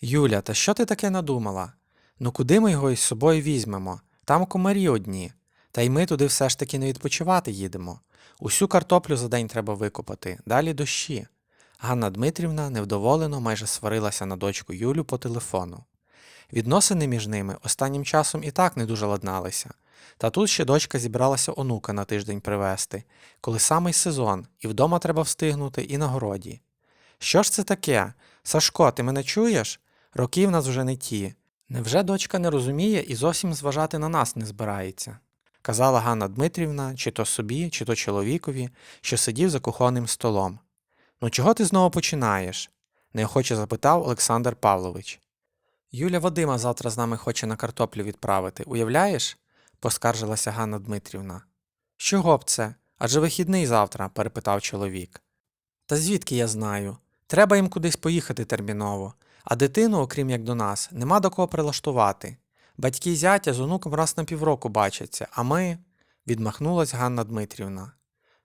Юля, та що ти таке надумала? Ну куди ми його із собою візьмемо? Там комарі одні. Та й ми туди все ж таки не відпочивати їдемо. Усю картоплю за день треба викопати, далі дощі. Ганна Дмитрівна невдоволено майже сварилася на дочку Юлю по телефону. Відносини між ними останнім часом і так не дуже ладналися. Та тут ще дочка зібралася онука на тиждень привезти, коли самий сезон, і вдома треба встигнути, і на городі. Що ж це таке? Сашко, ти мене чуєш? Роки в нас вже не ті. Невже дочка не розуміє і зовсім зважати на нас не збирається? казала Ганна Дмитрівна, чи то собі, чи то чоловікові, що сидів за кухонним столом. Ну чого ти знову починаєш? неохоче запитав Олександр Павлович. Юля Вадима завтра з нами хоче на картоплю відправити, уявляєш? поскаржилася Ганна Дмитрівна. Чого б це? Адже вихідний завтра, перепитав чоловік. Та звідки я знаю? Треба їм кудись поїхати терміново, а дитину, окрім як до нас, нема до кого прилаштувати. Батьки й зятя з онуком раз на півроку бачаться, а ми. відмахнулась Ганна Дмитрівна.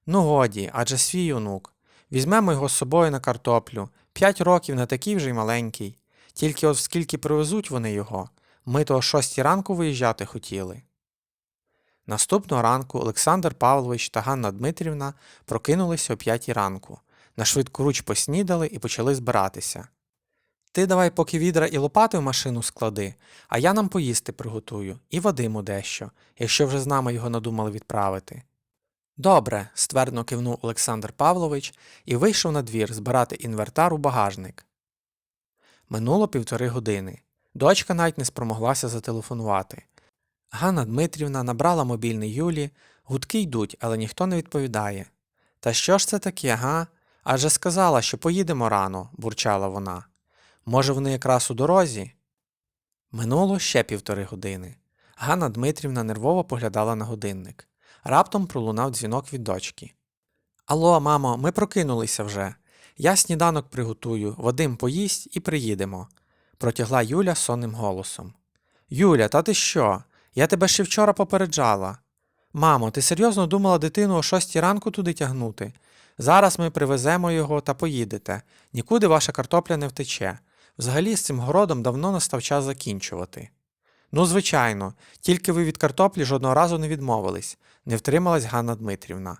Ну годі, адже свій онук. Візьмемо його з собою на картоплю. П'ять років не такий вже й маленький. Тільки от скільки привезуть вони його, ми то о шостій ранку виїжджати хотіли. Наступного ранку Олександр Павлович та Ганна Дмитрівна прокинулися о п'ятій ранку. На швидкоруч поснідали і почали збиратися. Ти давай поки відра і лопати в машину склади, а я нам поїсти приготую і Вадиму дещо, якщо вже з нами його надумали відправити. Добре, ствердно кивнув Олександр Павлович і вийшов на двір збирати інвертар у багажник. Минуло півтори години. Дочка навіть не спромоглася зателефонувати. Ганна Дмитрівна набрала мобільний Юлі, гудки йдуть, але ніхто не відповідає. Та що ж це таке, га? Адже сказала, що поїдемо рано, бурчала вона. Може, вони якраз у дорозі? Минуло ще півтори години. Ганна Дмитрівна нервово поглядала на годинник. Раптом пролунав дзвінок від дочки. Алло, мамо, ми прокинулися вже. Я сніданок приготую, Вадим поїсть і приїдемо, протягла Юля сонним голосом. Юля, та ти що? Я тебе ще вчора попереджала. Мамо, ти серйозно думала дитину о шостій ранку туди тягнути? Зараз ми привеземо його та поїдете. Нікуди ваша картопля не втече. Взагалі з цим городом давно настав час закінчувати. Ну, звичайно, тільки ви від картоплі жодного разу не відмовились, не втрималась Ганна Дмитрівна.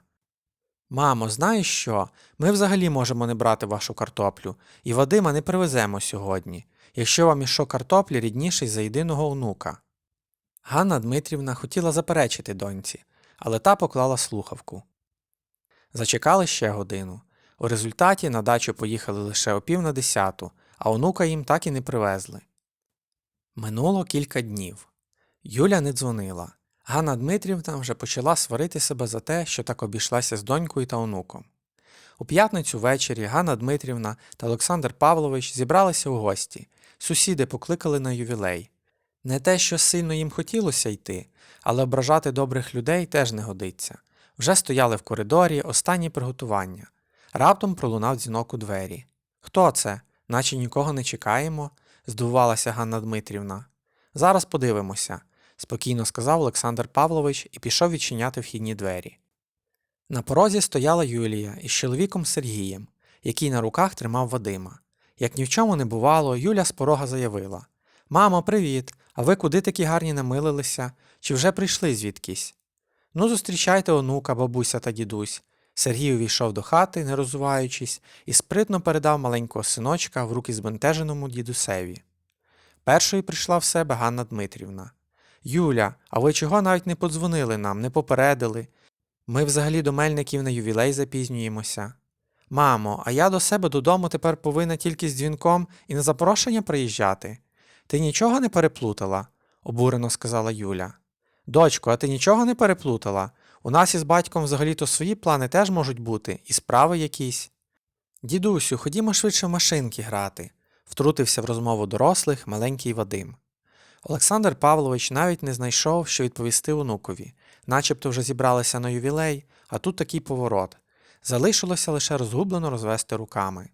Мамо, знаєш що? Ми взагалі можемо не брати вашу картоплю, і Вадима не привеземо сьогодні, якщо вам мішок картоплі рідніший за єдиного онука. Ганна Дмитрівна хотіла заперечити доньці, але та поклала слухавку. Зачекали ще годину. У результаті на дачу поїхали лише о пів на десяту, а онука їм так і не привезли. Минуло кілька днів. Юля не дзвонила. Ганна Дмитрівна вже почала сварити себе за те, що так обійшлася з донькою та онуком. У п'ятницю ввечері Ганна Дмитрівна та Олександр Павлович зібралися у гості. Сусіди покликали на ювілей. Не те, що сильно їм хотілося йти, але ображати добрих людей теж не годиться. Вже стояли в коридорі останні приготування. Раптом пролунав дзвінок у двері. Хто це? Наче нікого не чекаємо, здивувалася Ганна Дмитрівна. Зараз подивимося, спокійно сказав Олександр Павлович і пішов відчиняти вхідні двері. На порозі стояла Юлія із чоловіком Сергієм, який на руках тримав Вадима. Як ні в чому не бувало, Юля з порога заявила Мамо, привіт! А ви куди такі гарні намилилися? Чи вже прийшли звідкись? Ну, зустрічайте онука, бабуся та дідусь. Сергій увійшов до хати, не розуваючись, і спритно передав маленького синочка в руки збентеженому дідусеві. Першою прийшла в себе Ганна Дмитрівна. Юля, а ви чого навіть не подзвонили нам, не попередили? Ми взагалі до мельників на ювілей запізнюємося. Мамо, а я до себе додому тепер повинна тільки з дзвінком і на запрошення приїжджати. Ти нічого не переплутала? обурено сказала Юля. Дочко, а ти нічого не переплутала? У нас із батьком взагалі-то свої плани теж можуть бути, і справи якісь. Дідусю, ходімо швидше в машинки грати, втрутився в розмову дорослих маленький Вадим. Олександр Павлович навіть не знайшов, що відповісти онукові, начебто вже зібралися на ювілей, а тут такий поворот. Залишилося лише розгублено розвести руками.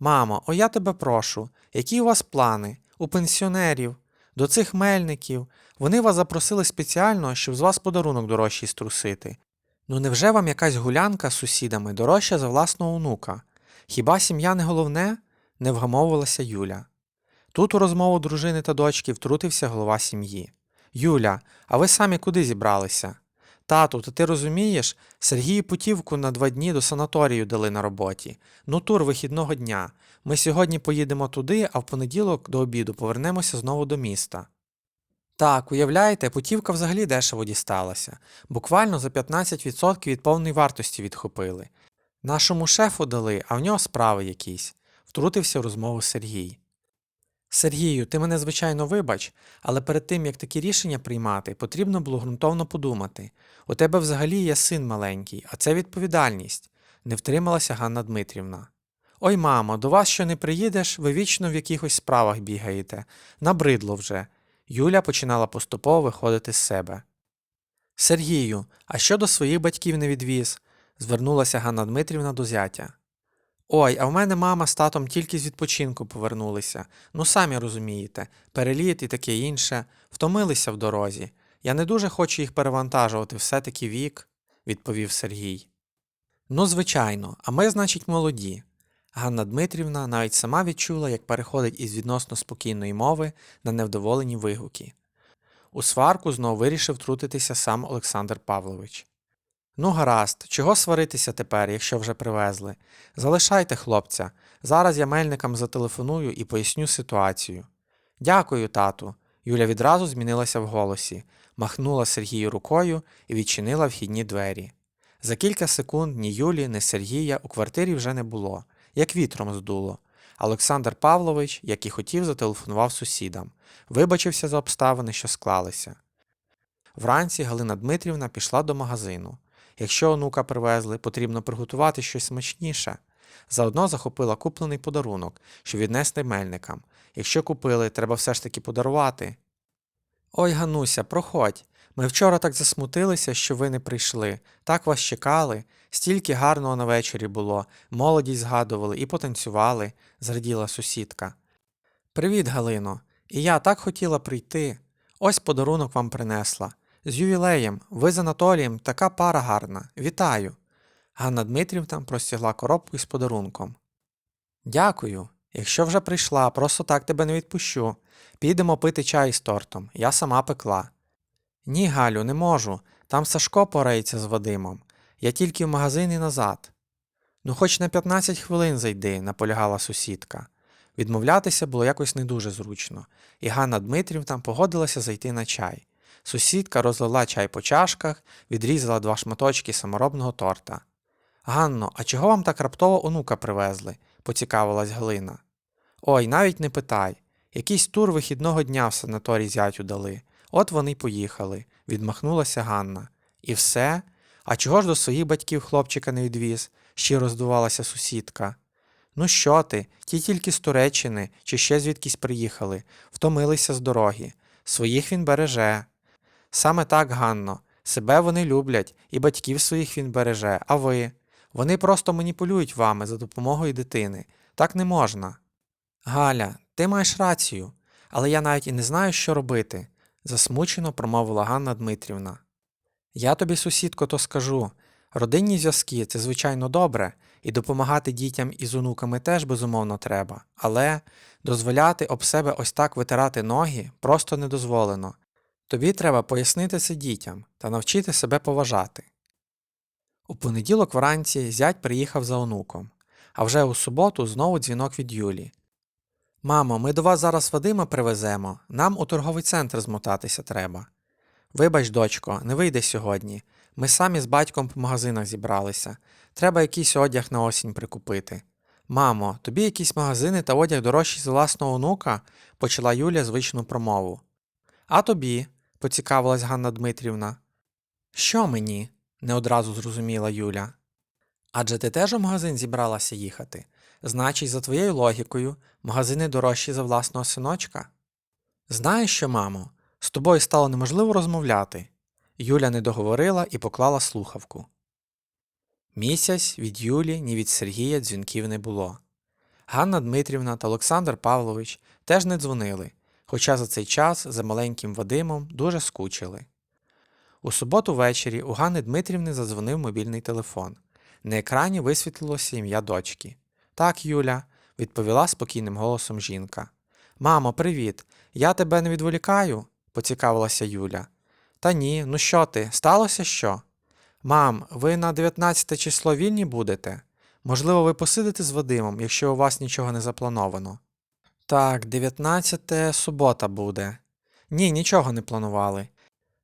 Мамо, о я тебе прошу, які у вас плани? У пенсіонерів, до цих мельників. Вони вас запросили спеціально, щоб з вас подарунок дорожчий струсити. Ну невже вам якась гулянка з сусідами дорожча за власного онука? Хіба сім'я не головне? не вгамовувалася Юля. Тут у розмову дружини та дочки втрутився голова сім'ї. Юля, а ви самі куди зібралися? Тату, то ти розумієш, Сергію путівку на два дні до санаторію дали на роботі. Ну тур вихідного дня. Ми сьогодні поїдемо туди, а в понеділок до обіду повернемося знову до міста. Так, уявляєте, путівка взагалі дешево дісталася. Буквально за 15% від повної вартості відхопили. Нашому шефу дали, а в нього справи якісь, втрутився в розмову Сергій. Сергію, ти мене звичайно вибач, але перед тим як такі рішення приймати, потрібно було ґрунтовно подумати. У тебе взагалі є син маленький, а це відповідальність, не втрималася Ганна Дмитрівна. Ой, мамо, до вас що не приїдеш, ви вічно в якихось справах бігаєте. Набридло вже. Юля починала поступово виходити з себе. Сергію, а що до своїх батьків не відвіз? звернулася Ганна Дмитрівна до зятя. Ой, а в мене мама з татом тільки з відпочинку повернулися. Ну, самі розумієте, переліт і таке інше, втомилися в дорозі. Я не дуже хочу їх перевантажувати, все-таки вік, відповів Сергій. Ну, звичайно, а ми, значить, молоді. Ганна Дмитрівна навіть сама відчула, як переходить із відносно спокійної мови на невдоволені вигуки. У сварку знову вирішив втрутитися сам Олександр Павлович. Ну, гаразд, чого сваритися тепер, якщо вже привезли? Залишайте хлопця. Зараз я мельникам зателефоную і поясню ситуацію. Дякую, тату. Юля відразу змінилася в голосі, махнула Сергію рукою і відчинила вхідні двері. За кілька секунд ні Юлі, ні Сергія у квартирі вже не було, як вітром здуло. Олександр Павлович, як і хотів, зателефонував сусідам, вибачився за обставини, що склалися. Вранці Галина Дмитрівна пішла до магазину. Якщо онука привезли, потрібно приготувати щось смачніше. Заодно захопила куплений подарунок, що віднесли мельникам. Якщо купили, треба все ж таки подарувати. Ой, Гануся, проходь. Ми вчора так засмутилися, що ви не прийшли. Так вас чекали. Стільки гарного на вечорі було, молодість згадували і потанцювали, зраділа сусідка. Привіт, Галино. І я так хотіла прийти. Ось подарунок вам принесла. З ювілеєм, ви з Анатолієм така пара гарна. Вітаю. Ганна Дмитрівна простягла коробку із подарунком. Дякую. Якщо вже прийшла, просто так тебе не відпущу. Підемо пити чай з тортом. Я сама пекла. Ні, Галю, не можу. Там Сашко порається з Вадимом. Я тільки в магазин і назад. Ну, хоч на 15 хвилин зайди, наполягала сусідка. Відмовлятися було якось не дуже зручно, і Ганна Дмитрівна погодилася зайти на чай. Сусідка розлила чай по чашках, відрізала два шматочки саморобного торта. Ганно, а чого вам так раптово онука привезли? поцікавилась Галина. Ой, навіть не питай. Якийсь тур вихідного дня в санаторій зятю дали. От вони й поїхали, відмахнулася Ганна. І все? А чого ж до своїх батьків хлопчика не відвіз? щиро здувалася сусідка. Ну що ти, ті тільки з Туреччини чи ще звідкись приїхали, втомилися з дороги. Своїх він береже. Саме так, Ганно, себе вони люблять, і батьків своїх він береже, а ви? Вони просто маніпулюють вами за допомогою дитини. Так не можна. Галя, ти маєш рацію, але я навіть і не знаю, що робити, засмучено промовила Ганна Дмитрівна. Я тобі, сусідко, то скажу. Родинні зв'язки це, звичайно, добре, і допомагати дітям із онуками теж безумовно треба, але дозволяти об себе ось так витирати ноги просто не дозволено. Тобі треба пояснити це дітям та навчити себе поважати. У понеділок вранці зять приїхав за онуком, а вже у суботу знову дзвінок від Юлі. Мамо, ми до вас зараз Вадима привеземо, нам у торговий центр змотатися треба. Вибач, дочко, не вийде сьогодні. Ми самі з батьком по магазинах зібралися. Треба якийсь одяг на осінь прикупити. Мамо, тобі якісь магазини та одяг дорожчі за власного онука, почала Юля звичну промову. А тобі, поцікавилась Ганна Дмитрівна. Що мені? не одразу зрозуміла Юля. Адже ти теж у магазин зібралася їхати. Значить, за твоєю логікою, магазини дорожчі за власного синочка. Знаєш що, мамо, з тобою стало неможливо розмовляти. Юля не договорила і поклала слухавку. Місяць від Юлі, ні від Сергія дзвінків не було. Ганна Дмитрівна та Олександр Павлович теж не дзвонили, хоча за цей час за маленьким Вадимом дуже скучили. У суботу ввечері у Ганни Дмитрівни задзвонив мобільний телефон. На екрані висвітлилося ім'я дочки. Так, Юля, відповіла спокійним голосом жінка. Мамо, привіт. Я тебе не відволікаю? поцікавилася Юля. Та ні, ну що ти, сталося що? Мам, ви на 19 число вільні будете? Можливо, ви посидите з Вадимом, якщо у вас нічого не заплановано. Так, 19 субота буде. Ні, нічого не планували.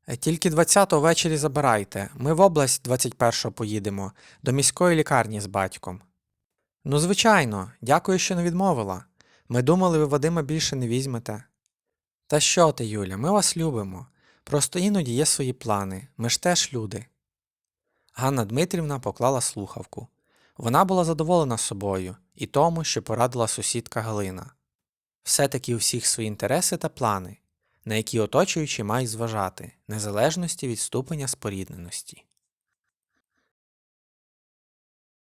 Е, Тільки 20-го ввечері забирайте. Ми в область 21-го поїдемо, до міської лікарні з батьком. Ну, звичайно, дякую, що не відмовила. Ми думали, ви Вадима більше не візьмете. Та що ти, Юля, ми вас любимо. Просто іноді є свої плани, ми ж теж люди. Ганна Дмитрівна поклала слухавку. Вона була задоволена собою і тому, що порадила сусідка Галина. Все-таки у всіх свої інтереси та плани, на які оточуючі мають зважати, незалежності від ступеня спорідненості.